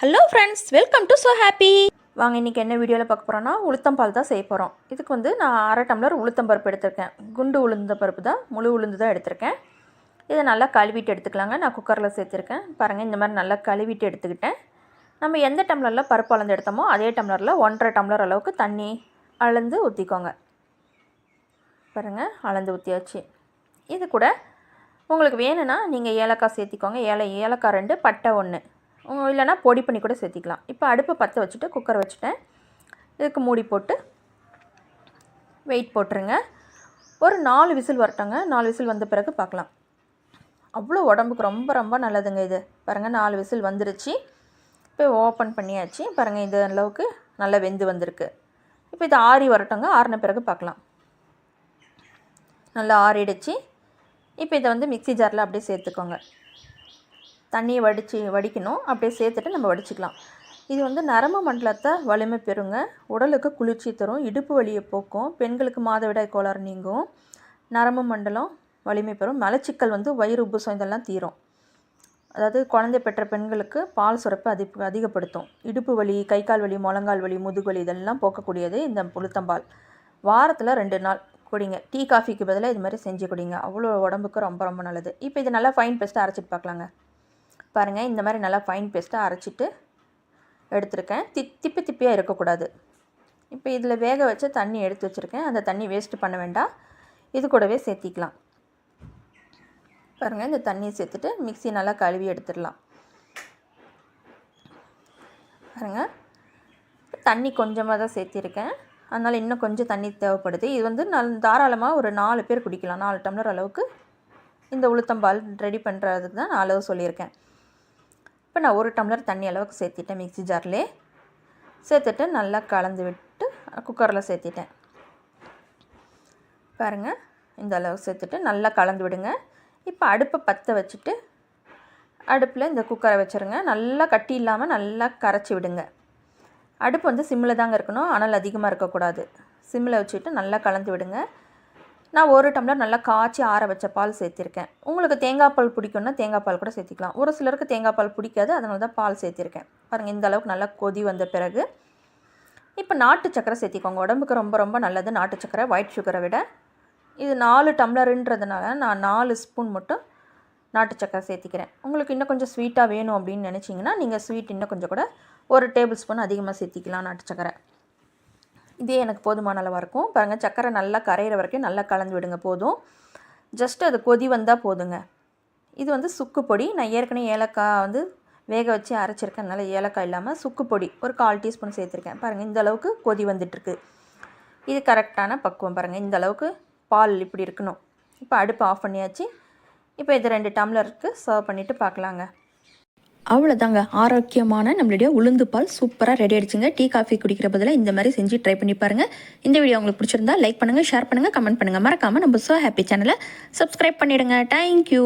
Hello friends welcome to so happy வாங்க இன்றைக்கி என்ன வீடியோவில் பார்க்க போகிறோன்னா உளுத்தம்பால் தான் செய்ய போகிறோம் இதுக்கு வந்து நான் அரை டம்ளர் உளுத்தம்பருப்பு எடுத்திருக்கேன். குண்டு உளுந்த பருப்பு தான் முழு உளுந்து தான் எடுத்திருக்கேன். இதை நல்லா கழுவிட்டு எடுத்துக்கலாங்க. நான் குக்கரில் சேர்த்துருக்கேன். பாருங்கள் இந்த மாதிரி நல்லா கழுவிட்டு எடுத்துக்கிட்டேன். நம்ம எந்த டம்ளரில் பருப்பு அளந்து எடுத்தோமோ அதே டம்ளரில் ஒன்றரை டம்ளர் அளவுக்கு தண்ணி அளந்து ஊற்றிக்கோங்க பாருங்கள் அளந்து ஊற்றியாச்சு இது கூட உங்களுக்கு வேணும்னா நீங்கள் ஏலக்காய் சேர்த்திக்கோங்க. ஏல ஏலக்காய் ரெண்டு பட்டை ஒன்று இல்லைன்னா பொடி பண்ணி கூட சேர்த்திக்கலாம். இப்போ அடுப்பை பற்ற வச்சுட்டு குக்கர் வச்சுட்டேன். இதுக்கு மூடி போட்டு வெயிட் போட்டுருங்க. ஒரு நாலு விசில் வரட்டோங்க. நாலு விசில் வந்த பிறகு பார்க்கலாம். அவ்வளோ உடம்புக்கு ரொம்ப ரொம்ப நல்லதுங்க இது. பாருங்கள் நாலு விசில் வந்துருச்சு. இப்போ ஓப்பன் பண்ணியாச்சு. பாருங்கள் இது அளவுக்கு நல்லா வெந்து வந்திருக்கு. இப்போ இது ஆறி வரட்டோங்க. ஆறின பிறகு பார்க்கலாம். நல்லா ஆறிடுச்சு. இப்போ இதை வந்து மிக்ஸி ஜாரில் அப்படியே சேர்த்துக்கோங்க. தண்ணியை வடித்து வடிக்கணும். அப்படியே சேர்த்துட்டு நம்ம வடிச்சுக்கலாம். இது வந்து நரம்பு மண்டலத்தை வலிமை பெறுங்க. உடலுக்கு குளிர்ச்சி தரும். இடுப்பு வலியை போக்கும். பெண்களுக்கு மாதவிடாய் கோளாறு நீங்கும். நரம்பு மண்டலம் வலிமை பெறும். மலச்சிக்கல் வந்து வயிறு உப்புசம் இதெல்லாம் தீரும். அதாவது குழந்தை பெற்ற பெண்களுக்கு பால் சுரப்பு அதி அதிகப்படுத்தும். இடுப்பு வலி கை கால் வலி முழங்கால் வலி முதுகுவலி இதெல்லாம் போக்கக்கூடியது இந்த புளுத்தம்பால் வாரத்தில் ரெண்டு நாள் குடிங்க. டீ காஃபிக்கு பதிலாக இது மாதிரி செஞ்சு குடிங்க. அவ்வளோ உடம்புக்கு ரொம்ப ரொம்ப நல்லது. இப்போ இது நல்லா ஃபைன் பெஸ்ட்டாக அரைச்சிட்டு பார்க்கலாங்க. பாருங்கள் இந்த மாதிரி நல்லா ஃபைன் பேஸ்ட்டாக அரைச்சிட்டு எடுத்திருக்கேன். தி திப்பி திப்பியாக இருக்கக்கூடாது. இப்போ இதில் வேக வச்ச தண்ணி எடுத்து வச்சுருக்கேன். அந்த தண்ணி வேஸ்ட்டு பண்ண வேண்டாம். இது கூடவே சேர்த்திக்கலாம். பாருங்கள் இந்த தண்ணியை சேர்த்துட்டு மிக்சி நல்லா கழுவி எடுத்துடலாம். பாருங்கள் தண்ணி கொஞ்சமாக தான் சேர்த்திருக்கேன். அதனால் இன்னும் கொஞ்சம் தண்ணி தேவைப்படுது. இது வந்து நல் தாராளமாக ஒரு நாலு பேர் குடிக்கலாம். நாலு டம்ளர் அளவுக்கு இந்த உளுத்தம்பால் ரெடி பண்ணுறதுக்கு தான் நான் அளவு சொல்லியிருக்கேன். இப்போ நான் ஒரு டம்ளர் தண்ணி அளவுக்கு சேர்த்திட்டேன் மிக்ஸி ஜார்லே சேர்த்துட்டு நல்லா கலந்து விட்டு குக்கரில் சேர்த்திட்டேன். பாருங்கள் இந்த அளவுக்கு சேர்த்துட்டு நல்லா கலந்து விடுங்க. இப்போ அடுப்பை பற்ற வச்சுட்டு அடுப்பில் இந்த குக்கரை வச்சுருங்க. நல்லா கட்டி இல்லாமல் நல்லா கரைச்சி விடுங்க. அடுப்பு வந்து சிம்மில் தாங்க இருக்கணும். ஆனால் அதிகமாக இருக்கக்கூடாது. சிம்மில் வச்சுட்டு நல்லா கலந்து விடுங்க. நான் ஒரு டம்ளர் நல்லா காய்ச்சி ஆற வச்ச பால் சேர்த்திருக்கேன். உங்களுக்கு தேங்காய் பால் பிடிக்கும்னா தேங்காய் பால் கூட சேர்த்திக்கலாம். ஒரு சிலருக்கு தேங்காய் பால் பிடிக்காது அதனால தான் பால் சேர்த்திருக்கேன். பாருங்கள் இந்த அளவுக்கு நல்லா கொதி வந்த பிறகு இப்போ நாட்டு சக்கரை சேர்த்திக்கோங்க. உடம்புக்கு ரொம்ப ரொம்ப நல்லது. நாட்டு சக்கரை ஒயிட் சுகரை விட. இது நாலு டம்ளருன்றதுனால நான் நாலு ஸ்பூன் மட்டும் நாட்டு சக்கரை சேர்த்திக்கிறேன். உங்களுக்கு இன்னும் கொஞ்சம் ஸ்வீட்டாக வேணும் அப்படின்னு நினச்சிங்கன்னா நீங்கள் ஸ்வீட் இன்னும் கொஞ்சம் கூட ஒரு டேபிள் ஸ்பூன் அதிகமாக சேர்த்திக்கலாம் நாட்டு சக்கரை. இதே எனக்கு போதுமான அளவாக இருக்கும். பாருங்கள் சக்கரை நல்லா கரையிற வரைக்கும் நல்லா கலந்து விடுங்க போதும். ஜஸ்ட் அது கொதி வந்தால் போதுங்க. இது வந்து சுக்கு பொடி. நான் ஏற்கனவே ஏலக்காய் வந்து வேக வச்சு அரைச்சிருக்கேன். அதனால் ஏலக்காய் இல்லாமல் சுக்கு பொடி. ஒரு கால் டீஸ்பூன் சேர்த்துருக்கேன். பாருங்கள் இந்த அளவுக்கு கொதி வந்துட்டுருக்கு. இது கரெக்டான பக்குவம் பாருங்கள் இந்த அளவுக்கு பால் இப்படி இருக்கணும். இப்போ அடுப்பு ஆஃப் பண்ணியாச்சு. இப்போ இது ரெண்டு டம்ளருக்கு சர்வ் பண்ணிவிட்டு பார்க்கலாங்க. அவ்வளோதாங்க ஆரோக்கியமான நம்மளுடைய உளுந்து பால் சூப்பராக ரெடி ஆயிடுச்சுங்க. டீ காஃபி குடிக்கிற பதிலாக இந்த மாதிரி செஞ்சு ட்ரை பண்ணி பாருங்கள் இந்த வீடியோ உங்களுக்கு பிடிச்சிருந்தா லைக் பண்ணுங்கள் ஷேர் பண்ணுங்கள் கமெண்ட் பண்ணுங்கள் மறக்காமல் நம்ம ஸோ ஹாப்பி சேனலை சப்ஸ்கிரைப் பண்ணிவிடுங்க தேங்க்யூ